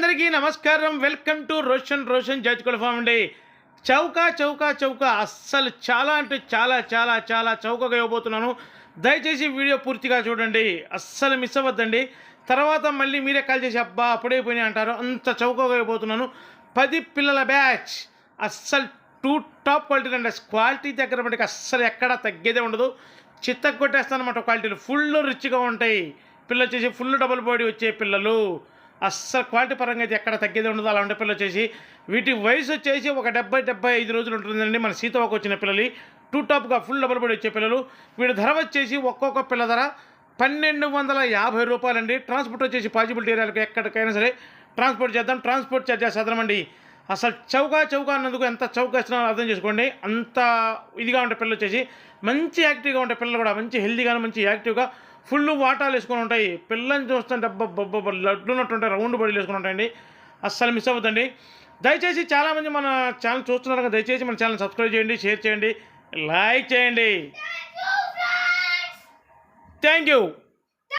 అందరికీ నమస్కారం. Welcome to Roshan Roshan జడ్జ్కుల ఫామ్ అండి. చౌక చౌకా చౌక అస్సలు చాలా అంటే చాలా చాలా చాలా చౌకగా ఇవ్వబోతున్నాను. దయచేసి వీడియో పూర్తిగా చూడండి. అస్సలు మిస్ అవ్వద్దండి. తర్వాత మళ్ళీ మీరే కాల్ చేసి అబ్బా అప్పుడే పోయినాయి అంటారు. అంత చౌకగా ఇవ్వబోతున్నాను. పది పిల్లల బ్యాచ్. అస్సలు టూ టాప్ క్వాలిటీ అండి. క్వాలిటీ దగ్గర మనకి అస్సలు ఎక్కడా తగ్గేదే ఉండదు. చిత్తకు కొట్టేస్తాను అనమాట క్వాలిటీలు. ఫుల్ రిచ్గా ఉంటాయి. పిల్లలు వచ్చేసి ఫుల్ డబుల్ బాడీ వచ్చే పిల్లలు. అస్సలు క్వాలిటీ పరంగా అయితే ఎక్కడ తగ్గేది ఉండదు. అలా ఉండే పిల్లలు వచ్చేసి వీటి వయసు వచ్చేసి ఒక డెబ్బై డెబ్బై ఐదు రోజులు ఉంటుందండి మన సీతవాకు వచ్చిన పిల్లలు. టూ టాప్గా ఫుల్ డబుల్ బాడీ వచ్చే పిల్లలు. వీటి ధర వచ్చేసి ఒక్కొక్క పిల్ల ధర పన్నెండు వందల యాభై రూపాయలండి. ట్రాన్స్పోర్ట్ వచ్చేసి పాజిబిలిటీ ఏరియాలకు ఎక్కడికైనా సరే ట్రాన్స్పోర్ట్ చేద్దాం. ట్రాన్స్పోర్ట్ చార్జెస్ అదనమండి అసలు చౌకా చౌక అన్నందుకు ఎంత చౌక ఇస్తున్నారో అర్థం చేసుకోండి. అంత ఇదిగా ఉంటే పిల్లలు వచ్చేసి మంచి యాక్టివ్గా ఉండే పిల్లలు కూడా మంచి హెల్దీగా మంచి యాక్టివ్గా ఫుల్ వాటాలు వేసుకొని ఉంటాయి. పిల్లని చూస్తుంటే అబ్బబ్బబ్బ లడ్లు ఉంటాయి రౌండ్ బడీలు వేసుకొని ఉంటాయండి. అస్సలు మిస్ అవ్వద్దండి. దయచేసి చాలామంది మన ఛానల్ చూస్తున్నారు కదా దయచేసి మన ఛానల్ సబ్స్క్రైబ్ చేయండి షేర్ చేయండి లైక్ చేయండి. Thank you